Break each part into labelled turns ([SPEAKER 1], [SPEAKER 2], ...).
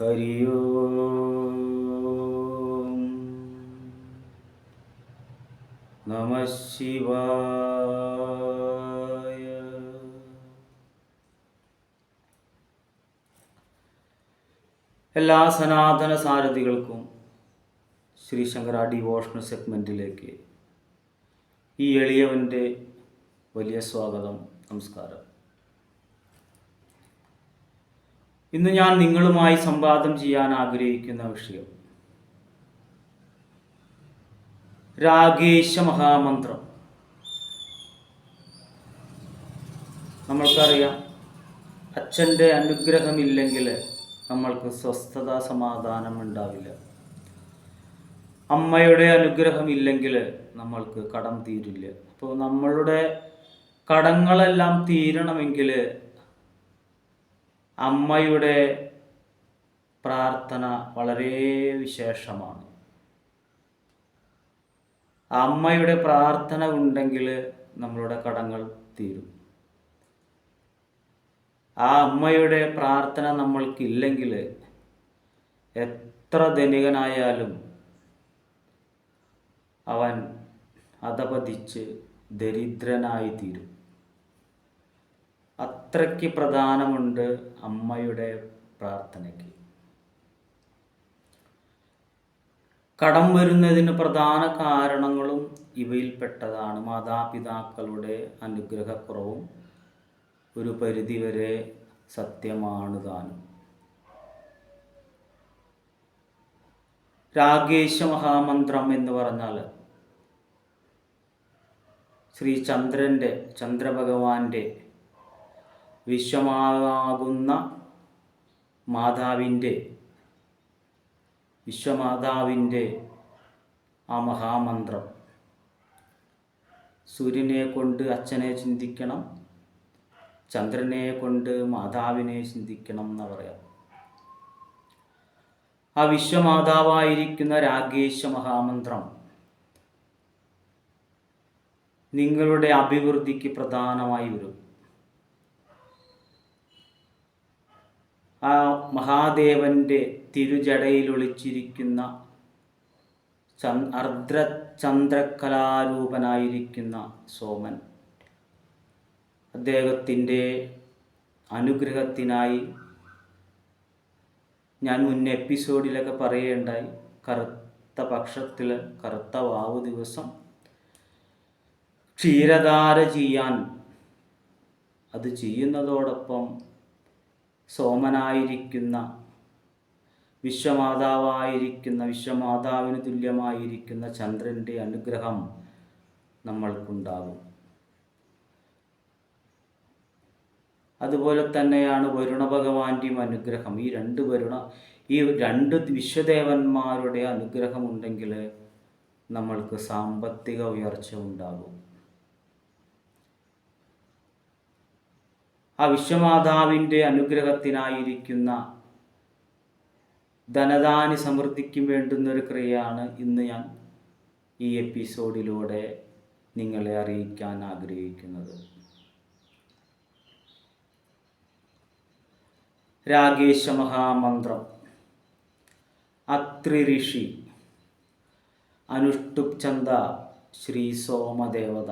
[SPEAKER 1] ഹരി നമ ശിവായ. എല്ലാ സനാതന സാരഥികൾക്കും ശ്രീ ശങ്കര ഡിവോഷണൽ സെഗ്മെന്റിലേക്ക് ഈ എളിയവന്റെ വലിയ സ്വാഗതം നമസ്കാരം. ഇന്ന് ഞാൻ നിങ്ങളുമായി സംവാദം ചെയ്യാൻ ആഗ്രഹിക്കുന്ന വിഷയം. രാഗേശ മഹാമന്ത്രം. നമ്മൾക്കറിയാം അച്ഛന്റെ അനുഗ്രഹമില്ലെങ്കിൽ നമ്മൾക്ക് സ്വസ്ഥത സമാധാനം ഉണ്ടാവില്ല. അമ്മയുടെ അനുഗ്രഹമില്ലെങ്കിൽ നമ്മൾക്ക് കടം തീരില്ല. അപ്പോൾ നമ്മളുടെ കടങ്ങളെല്ലാം തീരണമെങ്കിൽ അമ്മയുടെ പ്രാർത്ഥന വളരെ വിശേഷമാണ്. അമ്മയുടെ പ്രാർത്ഥന ഉണ്ടെങ്കിൽ നമ്മളുടെ കടങ്ങൾ തീരും. ആ അമ്മയുടെ പ്രാർത്ഥന നമ്മൾക്കില്ലെങ്കിൽ എത്ര ധനികനായാലും അവൻ അധപതിച്ച് ദരിദ്രനായി തീരും അത്രയ്ക്ക് പ്രധാനമുണ്ട് അമ്മയുടെ പ്രാർത്ഥനയ്ക്ക്. കടം വരുന്നതിന് പ്രധാന കാരണങ്ങളും ഇവയിൽപ്പെട്ടതാണ്. മാതാപിതാക്കളുടെ അനുഗ്രഹക്കുറവും ഒരു പരിധിവരെ സത്യമാണ് താനും. രാഗേശ മഹാമന്ത്രം എന്ന് പറഞ്ഞാൽ ശ്രീ ചന്ദ്രന്റെ ചന്ദ്രഭഗവാന്റെ വിശ്വമാകുന്ന മാതാവിന്റെ വിശ്വമാതാവിന്റെ ആ മഹാമന്ത്രം. സൂര്യനെ കൊണ്ട് അച്ഛനെ ചിന്തിക്കണം ചന്ദ്രനെ കൊണ്ട് മാതാവിനെ ചിന്തിക്കണം എന്ന് പറയാം. ആ വിശ്വമാതാവായിരിക്കുന്ന രാഗേശ മഹാമന്ത്രം നിങ്ങളുടെ അഭിവൃദ്ധിക്ക് പ്രധാനമായി വരും. ആ മഹാദേവന്റെ തിരുജടയിലൊളിച്ചിരിക്കുന്ന അർദ്ര അർദ്രചന്ദ്രകലാരൂപനായിരിക്കുന്ന സോമൻ അദ്ദേഹത്തിന്റെ അനുഗ്രഹത്തിനായി ഞാൻ മുൻ എപ്പിസോഡിലൊക്കെ പറയുകയുണ്ടായി കറുത്ത പക്ഷത്തിൽ കറുത്ത വാവ് ദിവസം ക്ഷീരധാര ചെയ്യാൻ അത് ചെയ്യുന്നതോടൊപ്പം സോമനായിരിക്കുന്ന വിശ്വമാതാവായിരിക്കുന്ന വിശ്വമാതാവിന് തുല്യമായിരിക്കുന്ന ചന്ദ്രന്റെ അനുഗ്രഹം നമ്മൾക്കുണ്ടാകും അതുപോലെ തന്നെയാണ് വരുണ ഭഗവാന്റെയും അനുഗ്രഹം. ഈ രണ്ട് വരുണ ഈ രണ്ട് വിശ്വദേവന്മാരുടെ അനുഗ്രഹം ഉണ്ടെങ്കിൽ നമ്മൾക്ക് സാമ്പത്തിക ഉയർച്ച ഉണ്ടാകും ആ വിശ്വമാതാവിന്റെ അനുഗ്രഹത്തിനായിരിക്കുന്ന ധനദാനി സമൃദ്ധിക്കും വേണ്ടുന്നൊരു ക്രിയയാണ് ഇന്ന് ഞാൻ ഈ എപ്പിസോഡിലൂടെ നിങ്ങളെ അറിയിക്കാൻ ആഗ്രഹിക്കുന്നത്. രാഗേശ മഹാമന്ത്രം അത്രി ഋഷി അനുഷ്ടുപ് ചന്ദ ശ്രീ സോമദേവത.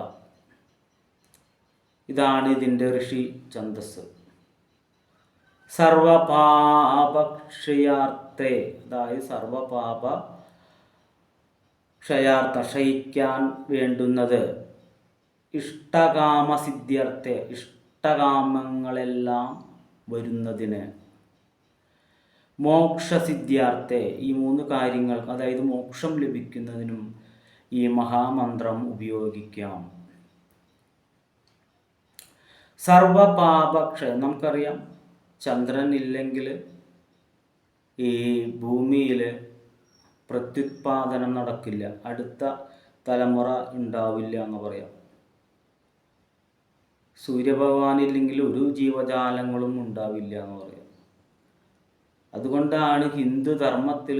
[SPEAKER 1] ഇതാണ് ഇതിന്റെ ഋഷി ഛന്ദസ്. സർവപാപക്ഷയാർത്ഥേ അതായത് സർവപാപ ക്ഷയാർത്ഥ ക്ഷയിക്കാൻ വേണ്ടുന്നത് ഇഷ്ടകാമസിദ്ധ്യർത്ഥ ഇഷ്ടകാമങ്ങളെല്ലാം വരുന്നതിന്. മോക്ഷസിദ്ധ്യാർത്ഥേ ഈ മൂന്ന് കാര്യങ്ങൾ അതായത് മോക്ഷം ലഭിക്കുന്നതിനും ഈ മഹാമന്ത്രം ഉപയോഗിക്കാം. സർവപാപക്ഷയം. നമുക്കറിയാം ചന്ദ്രൻ ഇല്ലെങ്കിൽ ഈ ഭൂമിയിൽ പ്രത്യുത്പാദനം നടക്കില്ല. അടുത്ത തലമുറ ഉണ്ടാവില്ല എന്ന് പറയാം. സൂര്യഭഗവാനില്ലെങ്കിൽ ഒരു ജീവജാലങ്ങളും ഉണ്ടാവില്ല എന്ന് പറയാം. അതുകൊണ്ടാണ് ഹിന്ദു ധർമ്മത്തിൽ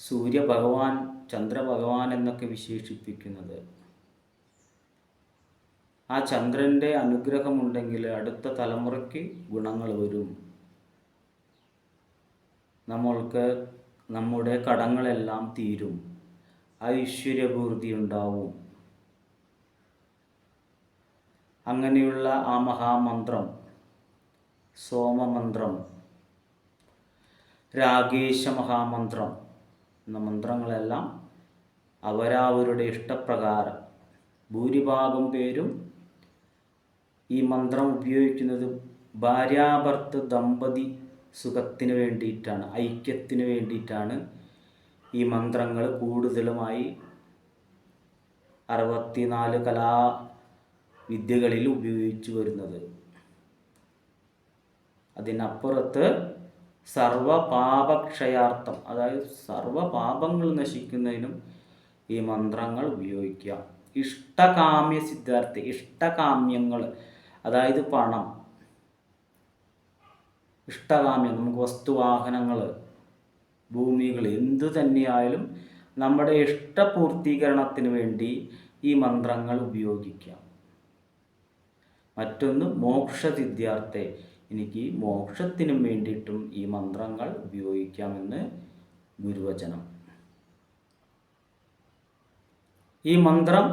[SPEAKER 1] സൂര്യഭഗവാൻ ചന്ദ്രഭഗവാൻ എന്നൊക്കെ വിശേഷിപ്പിക്കുന്നത്. ആ ചന്ദ്രന്റെ അനുഗ്രഹമുണ്ടെങ്കിൽ അടുത്ത തലമുറയ്ക്ക് ഗുണങ്ങൾ വരും. നമ്മൾക്ക് നമ്മുടെ കടങ്ങളെല്ലാം തീരും. ഐശ്വര്യപൂർത്തി ഉണ്ടാവും. അങ്ങനെയുള്ള ആ മഹാമന്ത്രം സോമമന്ത്രം രാഗേശ മഹാമന്ത്രം എന്ന മന്ത്രങ്ങളെല്ലാം അവരവരുടെ ഇഷ്ടപ്രകാരം ഭൂരിഭാഗം പേരും ഈ മന്ത്രം ഉപയോഗിക്കുന്നത് ഭാര്യാഭർത്ത് ദമ്പതി സുഖത്തിന് വേണ്ടിയിട്ടാണ് ഐക്യത്തിന് വേണ്ടിയിട്ടാണ്. ഈ മന്ത്രങ്ങൾ കൂടുതലുമായി അറുപത്തിനാല് കലാ വിദ്യകളിൽ ഉപയോഗിച്ചു വരുന്നത്. അതിനപ്പുറത്ത് സർവപാപക്ഷയാർത്ഥം അതായത് സർവപാപങ്ങൾ നശിക്കുന്നതിനും ഈ മന്ത്രങ്ങൾ ഉപയോഗിക്കുക. ഇഷ്ടകാമ്യ സിദ്ധാർത്ഥി ഇഷ്ടകാമ്യങ്ങൾ അതായത് പണം. ഇഷ്ടകാമ്യം നമുക്ക് വസ്തുവാഹനങ്ങൾ ഭൂമികൾ എന്തു തന്നെയായാലും നമ്മുടെ ഇഷ്ടപൂർത്തീകരണത്തിന് വേണ്ടി ഈ മന്ത്രങ്ങൾ ഉപയോഗിക്കാം. മറ്റൊന്ന് മോക്ഷസിദ്ധ്യാർത്ഥെ എനിക്ക് മോക്ഷത്തിനും വേണ്ടിയിട്ടും ഈ മന്ത്രങ്ങൾ ഉപയോഗിക്കാമെന്ന് ഗുരുവചനം. ഈ മന്ത്രം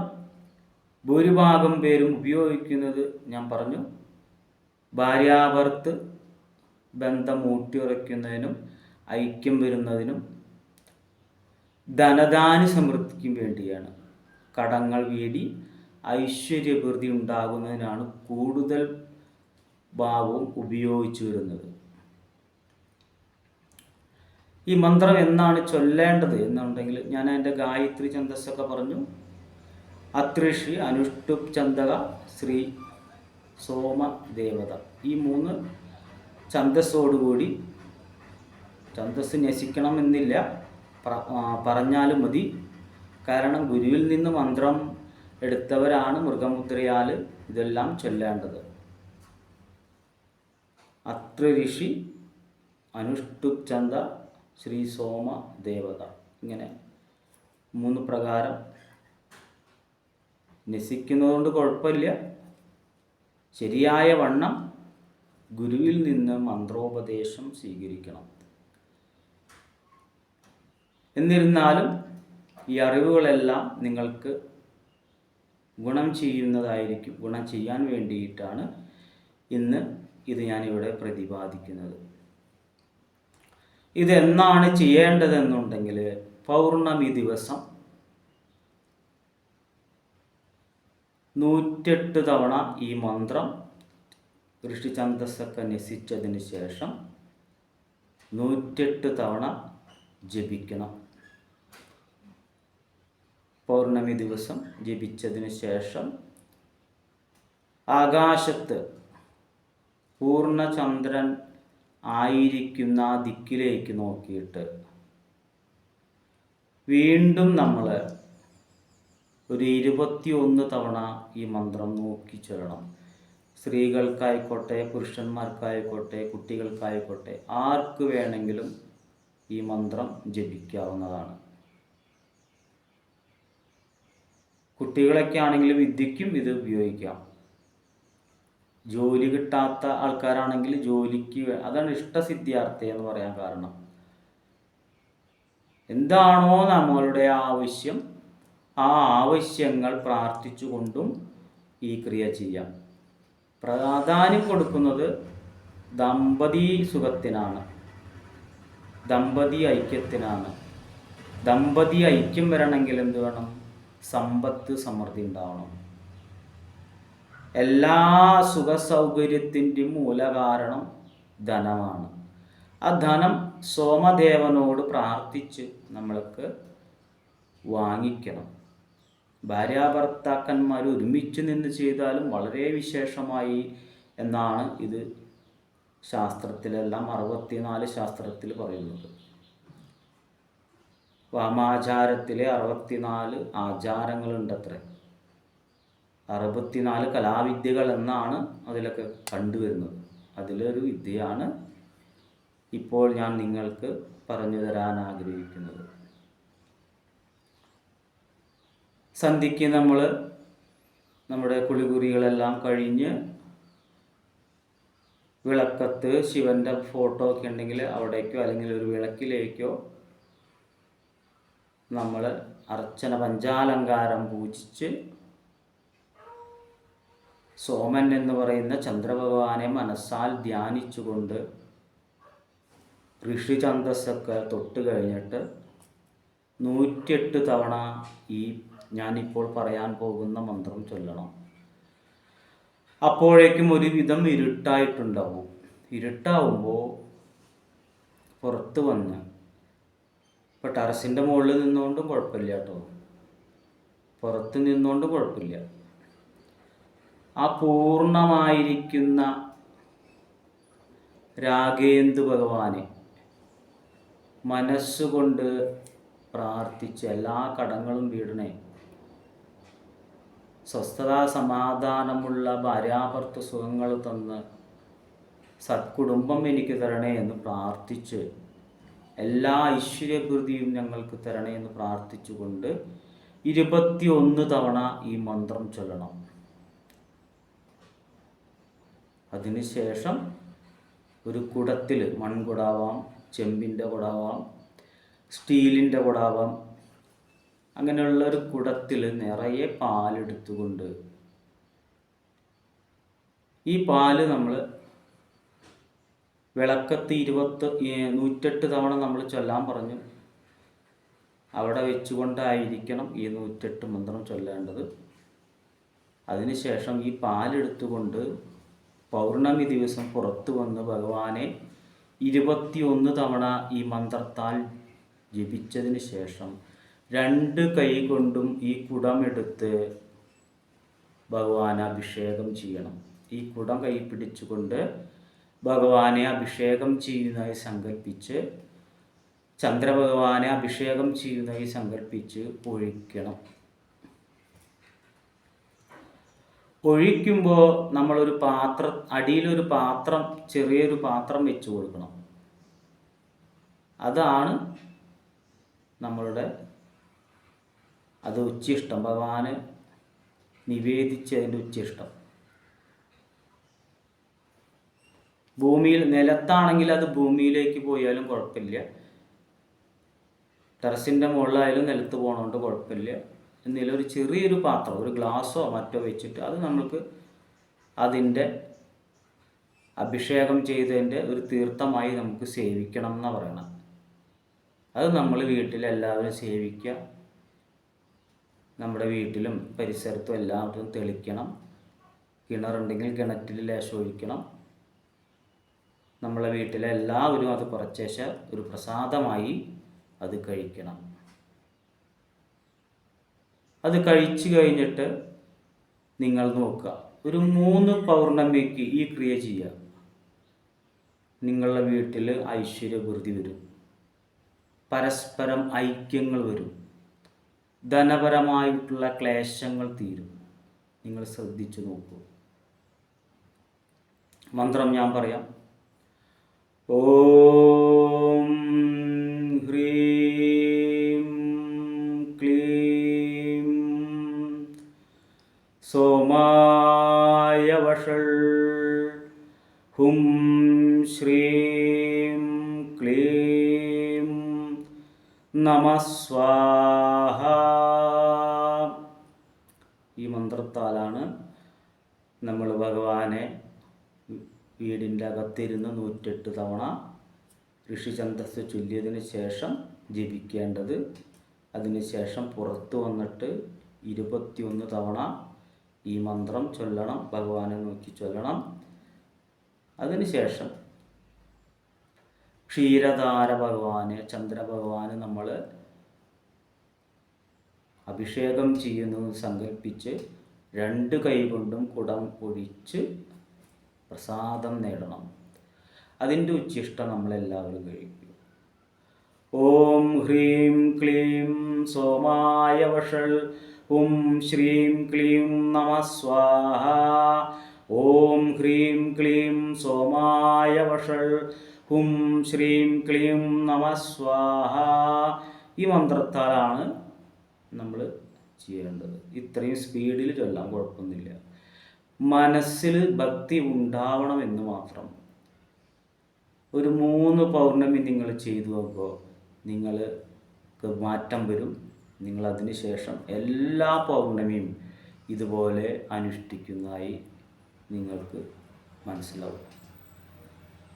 [SPEAKER 1] ഭൂരിഭാഗം പേരും ഉപയോഗിക്കുന്നത് ഞാൻ പറഞ്ഞു. ഭാര്യാഭർത്ത് ബന്ധം ഊട്ടിയുറയ്ക്കുന്നതിനും ഐക്യം വരുന്നതിനും ധനദാന സമൃദ്ധിക്കും വേണ്ടിയാണ്. കടങ്ങൾ വീടി ഐശ്വര്യവൃദ്ധി ഉണ്ടാകുന്നതിനാണ് കൂടുതൽ ഭാവവും ഉപയോഗിച്ചു വരുന്നത്. ഈ മന്ത്രം എന്നാണ് ചൊല്ലേണ്ടത് എന്നുണ്ടെങ്കിൽ ഞാൻ എന്റെ ഗായത്രി ഛന്ദസ്സൊക്കെ പറഞ്ഞു. അത്രിഷി അനുഷ്ടുപ് ചന്ദക ശ്രീ സോമ ദേവത ഈ മൂന്ന് ഛന്ദസ്സോടുകൂടി ഛന്ദസ് നശിക്കണമെന്നില്ല. പറഞ്ഞാലും മതി. കാരണം ഗുരുവിൽ നിന്ന് മന്ത്രം എടുത്തവരാണ് മൃഗമുദ്രയാൽ ഇതെല്ലാം ചൊല്ലേണ്ടത്. അത്ര ഋഷി അനുഷ്ടുപ് ചന്ദ ശ്രീ സോമ ദേവത ഇങ്ങനെ മൂന്ന് പ്രകാരം നസിക്കുന്നതുകൊണ്ട് കുഴപ്പമില്ല. ശരിയായ വണ്ണം ഗുരുവിൽ നിന്ന് മന്ത്രോപദേശം സ്വീകരിക്കണം. എന്നിരുന്നാലും ഈ അറിവുകളെല്ലാം നിങ്ങൾക്ക് ഗുണം ചെയ്യുന്നതായിരിക്കും ഗുണം ചെയ്യാൻ വേണ്ടിയിട്ടാണ് ഇന്ന് ഇത് ഞാനിവിടെ പ്രതിപാദിക്കുന്നത്. ഇതെന്നാണ് ചെയ്യേണ്ടതെന്നുണ്ടെങ്കിൽ പൗർണമി ദിവസം നൂറ്റെട്ട് തവണ ഈ മന്ത്രം ഋഷിചന്ദസ്സൊക്കെ നശിച്ചതിന് ശേഷം നൂറ്റെട്ട് തവണ ജപിക്കണം. പൗർണമി ദിവസം ജപിച്ചതിന് ശേഷം ആകാശത്ത് പൂർണചന്ദ്രൻ ആയിരിക്കുന്ന ദിക്കിലേക്ക് നോക്കിയിട്ട് വീണ്ടും നമ്മൾ ഒരു ഇരുപത്തിയൊന്ന് തവണ ഈ മന്ത്രം നോക്കി ചൊല്ലണം സ്ത്രീകൾക്കായിക്കോട്ടെ പുരുഷന്മാർക്കായിക്കോട്ടെ കുട്ടികൾക്കായിക്കോട്ടെ ആർക്ക് വേണമെങ്കിലും ഈ മന്ത്രം ജപിക്കാവുന്നതാണ്. കുട്ടികളൊക്കെ ആണെങ്കിലും വിദ്യയ്ക്കും ഇത് ഉപയോഗിക്കാം. ജോലി കിട്ടാത്ത ആൾക്കാരാണെങ്കിൽ ജോലിക്ക് അതാണ് ഇഷ്ടസിദ്ധ്യാർത്ഥി എന്ന് പറയാൻ കാരണം. എന്താണോ നമ്മളുടെ ആവശ്യം ആ ആവശ്യങ്ങൾ പ്രാർത്ഥിച്ചുകൊണ്ടും ഈ ക്രിയ ചെയ്യാം. പ്രാധാന്യം കൊടുക്കുന്നത് ദമ്പതി സുഖത്തിനാണ്. ദമ്പതി ഐക്യത്തിനാണ്. ദമ്പതി ഐക്യം വരണമെങ്കിൽ എന്ത് വേണം? സമ്പത്ത് സമൃദ്ധി ഉണ്ടാവണം. എല്ലാ സുഖ സൗകര്യത്തിന്റെയും മൂലകാരണം ധനമാണ്. ആ ധനം സോമദേവനോട് പ്രാർത്ഥിച്ച് നമ്മൾക്ക് വാങ്ങിക്കണം. ഭാര്യാഭർത്താക്കന്മാർ ഒരുമിച്ച് നിന്ന് ചെയ്താലും വളരെ വിശേഷമായി എന്നാണ് ഇത് ശാസ്ത്രത്തിലെല്ലാം അറുപത്തിനാല് ശാസ്ത്രത്തിൽ പറയുന്നത്. വാമാചാരത്തിലെ അറുപത്തിനാല് ആചാരങ്ങളുണ്ടത്രേ. അറുപത്തിനാല് കലാവിദ്യകൾ എന്നാണ് അതിലൊക്കെ കണ്ടുവരുന്നത്. അതിലൊരു വിദ്യയാണ് ഇപ്പോൾ ഞാൻ നിങ്ങൾക്ക് പറഞ്ഞു തരാൻ ആഗ്രഹിക്കുന്നത്. സന്ധ്യയ്ക്ക് നമ്മൾ നമ്മുടെ കുളികുറികളെല്ലാം കഴിഞ്ഞ് വിളക്കത്ത് ശിവന്റെ ഫോട്ടോ ഒക്കെ ഉണ്ടെങ്കിൽ അവിടേക്കോ അല്ലെങ്കിൽ ഒരു വിളക്കിലേക്കോ നമ്മൾ അർച്ചന പഞ്ചാലങ്കാരം പൂജിച്ച് സോമൻ എന്ന് പറയുന്ന ചന്ദ്രഭഗവാനെ മനസ്സാൽ ധ്യാനിച്ചുകൊണ്ട് ഋഷിചന്ദസ്സൊക്കെ തൊട്ട് കഴിഞ്ഞിട്ട് നൂറ്റിയെട്ട് തവണ ഈ ഞാനിപ്പോൾ പറയാൻ പോകുന്ന മന്ത്രം ചൊല്ലണം. അപ്പോഴേക്കും ഒരുവിധം ഇരുട്ടായിട്ടുണ്ടാവും. ഇരുട്ടാവുമ്പോൾ പുറത്ത് വന്ന് ഇപ്പോൾ ടെറസിന്റെ മുകളിൽ നിന്നുകൊണ്ടും കുഴപ്പമില്ല കേട്ടോ പുറത്ത് നിന്നുകൊണ്ട് കുഴപ്പമില്ല. ആ പൂർണമായിരിക്കുന്ന രാഗേന്ദു ഭഗവാനെ മനസ്സുകൊണ്ട് പ്രാർത്ഥിച്ച് എല്ലാ കടങ്ങളും വീടണേ. സ്വസ്ഥത സമാധാനമുള്ള ഭാര്യാഭർത്ത സുഖങ്ങൾ തന്ന് സത്കുടുംബം എനിക്ക് തരണേ എന്ന് പ്രാർത്ഥിച്ച് എല്ലാ ഐശ്വര്യപ്രീതിയും ഞങ്ങൾക്ക് തരണേ എന്ന് പ്രാർത്ഥിച്ചുകൊണ്ട് ഇരുപത്തിയൊന്ന് തവണ ഈ മന്ത്രം ചൊല്ലണം. അതിനുശേഷം ഒരു കുടത്തിൽ മൺകുടാവാം ചെമ്പിന്റെ കുടാവാം സ്റ്റീലിന്റെ കുടാവാം അങ്ങനെയുള്ള ഒരു കുടത്തിൽ നിറയെ പാലെടുത്തുകൊണ്ട് ഈ പാൽ നമ്മൾ വിളക്കത്ത് ഇരുപത്ത് നൂറ്റെട്ട് തവണ നമ്മൾ ചൊല്ലാൻ പറഞ്ഞു. അവിടെ വെച്ചുകൊണ്ടായിരിക്കണം ഈ നൂറ്റെട്ട് മന്ത്രം ചൊല്ലേണ്ടത്. അതിനുശേഷം ഈ പാലെടുത്തുകൊണ്ട് പൗർണമി ദിവസം പുറത്തു വന്ന് ഭഗവാനെ ഇരുപത്തിയൊന്ന് തവണ ഈ മന്ത്രത്താൽ ജപിച്ചതിന് ശേഷം രണ്ട് കൈ കൊണ്ടും ഈ കുടമെടുത്ത് ഭഗവാനെ അഭിഷേകം ചെയ്യണം. ഈ കുടം കൈ പിടിച്ചുകൊണ്ട് ഭഗവാനെ അഭിഷേകം ചെയ്യുന്നതായി സങ്കല്പിച്ച് ചന്ദ്രഭഗവാനെ അഭിഷേകം ചെയ്യുന്നതായി സങ്കല്പിച്ച് ഒഴിക്കണം. ഒഴിക്കുമ്പോൾ നമ്മളൊരു പാത്രം അടിയിലൊരു പാത്രം ചെറിയൊരു പാത്രം വെച്ച് കൊടുക്കണം. അതാണ് നമ്മളുടെ അത് ഉച്ചിഷ്ടം ഭഗവാന് നിവേദിച്ചതിന്റെ ഉച്ചിഷ്ടം ഭൂമിയിൽ നിലത്താണെങ്കിൽ അത് ഭൂമിയിലേക്ക് പോയാലും കുഴപ്പമില്ല. ടെറസിന്റെ മുകളിലായാലും നിലത്ത് പോകണോണ്ട് കുഴപ്പമില്ല. എന്തെങ്കിലും ഒരു ചെറിയൊരു പാത്രം ഒരു ഗ്ലാസ്സോ മറ്റോ വെച്ചിട്ട് അത് നമ്മൾക്ക് അതിന്റെ അഭിഷേകം ചെയ്തതിന്റെ ഒരു തീർത്ഥമായി നമുക്ക് സേവിക്കണം എന്നാണ് പറയണം അത് നമ്മൾ വീട്ടിലെല്ലാവരും സേവിക്കുക. നമ്മുടെ വീട്ടിലും പരിസരത്തും എല്ലാവരും തെളിക്കണം. കിണറുണ്ടെങ്കിൽ കിണറ്റിൽ ലേശം ഒഴിക്കണം നമ്മളെ വീട്ടിലെ എല്ലാവരും അത് കുറച്ചേശ ഒരു പ്രസാദമായി അത് കഴിക്കണം. അത് കഴിച്ചു കഴിഞ്ഞിട്ട് നിങ്ങൾ നോക്കുക. ഒരു മൂന്ന് പൗർണമിക്ക് ഈ ക്രിയ ചെയ്യുക. നിങ്ങളുടെ വീട്ടിൽ ഐശ്വര്യവൃതി വരും. പരസ്പരം ഐക്യങ്ങൾ വരും. ധനപരമായിട്ടുള്ള ക്ലേശങ്ങൾ തീരും. നിങ്ങൾ ശ്രദ്ധിച്ചു നോക്കൂ. മന്ത്രം ഞാൻ പറയാം. ഓം ഹ്രീം ക്ലീം സോമായ വഷൾ ഹും ശ്രീം നമസ്വാഹ ഈ മന്ത്രത്താലാണ് നമ്മൾ ഭഗവാനെ വീടിന്റെ അകത്തിരുന്ന് നൂറ്റെട്ട് തവണ ഋഷിചന്ദസ് ചൊല്ലിയതിന് ശേഷം ജപിക്കേണ്ടത്. അതിനുശേഷം പുറത്തു വന്നിട്ട് ഇരുപത്തിയൊന്ന് തവണ ഈ മന്ത്രം ചൊല്ലണം ഭഗവാനെ നോക്കി ചൊല്ലണം. അതിനുശേഷം ക്ഷീരധാര ഭഗവാന് ചന്ദ്രഭഗവാന് നമ്മൾ അഭിഷേകം ചെയ്യുന്നു സങ്കല്പിച്ച് രണ്ട് കൈ കൊണ്ടും കുടം ഒഴിച്ച് പ്രസാദം നേടണം. അതിന്റെ ഉച്ചിഷ്ടം നമ്മളെല്ലാവരും കഴിക്കും. ഓം ഹ്രീം ക്ലീം സോമായ വഷൾ ഉം ശ്രീം ക്ലീം നമസ്വാഹ ഓം ഹ്രീം ക്ലീം സോമായ വഷൾ ഹും ശ്രീം ക്ലീം നമ സ്വാഹ. ഈ മന്ത്രത്താലാണ് നമ്മൾ ചെയ്യേണ്ടത്. ഇത്രയും സ്പീഡിൽ ചൊല്ലാൻ കുഴപ്പമൊന്നുമില്ല. മനസ്സിൽ ഭക്തി ഉണ്ടാവണമെന്ന് മാത്രം. ഒരു മൂന്ന് പൗർണമി നിങ്ങൾ ചെയ്തു നോക്കുമ്പോൾ നിങ്ങൾക്ക് മാറ്റം വരും. നിങ്ങൾ അതിന് ശേഷം എല്ലാ പൗർണമിയും ഇതുപോലെ അനുഷ്ഠിക്കുന്നതായി നിങ്ങൾക്ക് മനസ്സിലാവും.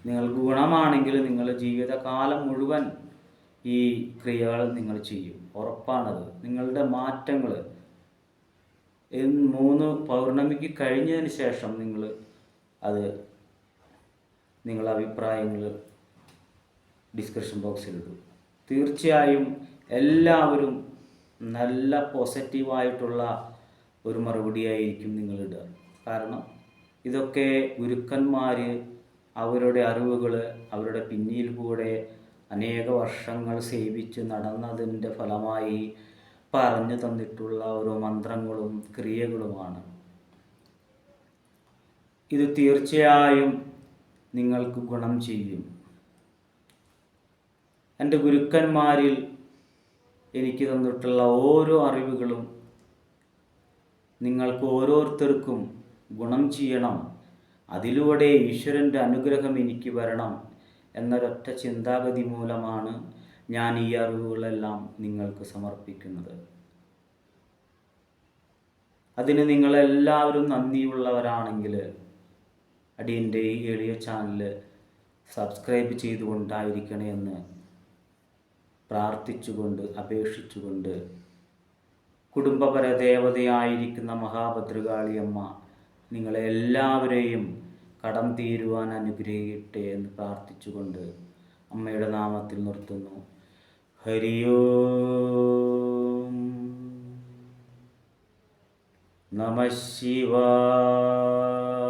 [SPEAKER 1] നിങ്ങൾക്ക് ഗുണമാണെങ്കിൽ നിങ്ങൾ ജീവിതകാലം മുഴുവൻ ഈ ക്രിയകൾ നിങ്ങൾ ചെയ്യും. ഉറപ്പാണത്. നിങ്ങളുടെ മാറ്റങ്ങൾ. മൂന്ന് പൗർണമിക്ക് കഴിഞ്ഞതിന് ശേഷം നിങ്ങൾ അത് നിങ്ങളുടെ അഭിപ്രായങ്ങൾ ഡിസ്ക്രിപ്ഷൻ ബോക്സിൽ ഇടും തീർച്ചയായും എല്ലാവരും നല്ല പോസിറ്റീവായിട്ടുള്ള ഒരു മറുപടിയായിരിക്കും നിങ്ങളിടുക കാരണം ഇതൊക്കെ ഗുരുക്കന്മാർ അവരുടെ അറിവുകൾ അവരുടെ പിന്നിൽ കൂടെ അനേക വർഷങ്ങൾ സേവിച്ച് നടന്നതിന്റെ ഫലമായി പറഞ്ഞു തന്നിട്ടുള്ള ഓരോ മന്ത്രങ്ങളും ക്രിയകളുമാണ്. ഇത് തീർച്ചയായും നിങ്ങൾക്ക് ഗുണം ചെയ്യും. എന്റെ ഗുരുക്കന്മാരിൽ എനിക്ക് തന്നിട്ടുള്ള ഓരോ അറിവുകളും നിങ്ങൾക്ക് ഓരോരുത്തർക്കും ഗുണം ചെയ്യണം. അതിലൂടെ ഈശ്വരന്റെ അനുഗ്രഹം എനിക്ക് വരണം എന്നൊരൊറ്റ ചിന്താഗതി മൂലമാണ് ഞാൻ ഈ അറിവുകളെല്ലാം നിങ്ങൾക്ക് സമർപ്പിക്കുന്നത്. അതിന് നിങ്ങളെല്ലാവരും നന്ദിയുള്ളവരാണെങ്കിൽ അടിയന്റെ ഈ എളിയ ചാനൽ സബ്സ്ക്രൈബ് ചെയ്തുകൊണ്ടായിരിക്കണേ എന്ന് പ്രാർത്ഥിച്ചുകൊണ്ട് അപേക്ഷിച്ചുകൊണ്ട് കുടുംബപര ദേവതയായിരിക്കുന്ന മഹാഭദ്രകാളിയമ്മ നിങ്ങളെ എല്ലാവരെയും കടം തീരുവാൻ അനുഗ്രഹിക്കട്ടെ എന്ന് പ്രാർത്ഥിച്ചുകൊണ്ട് അമ്മയുടെ നാമത്തിൽ നിർത്തുന്നു. ഹരിയോ. നമ ശിവായ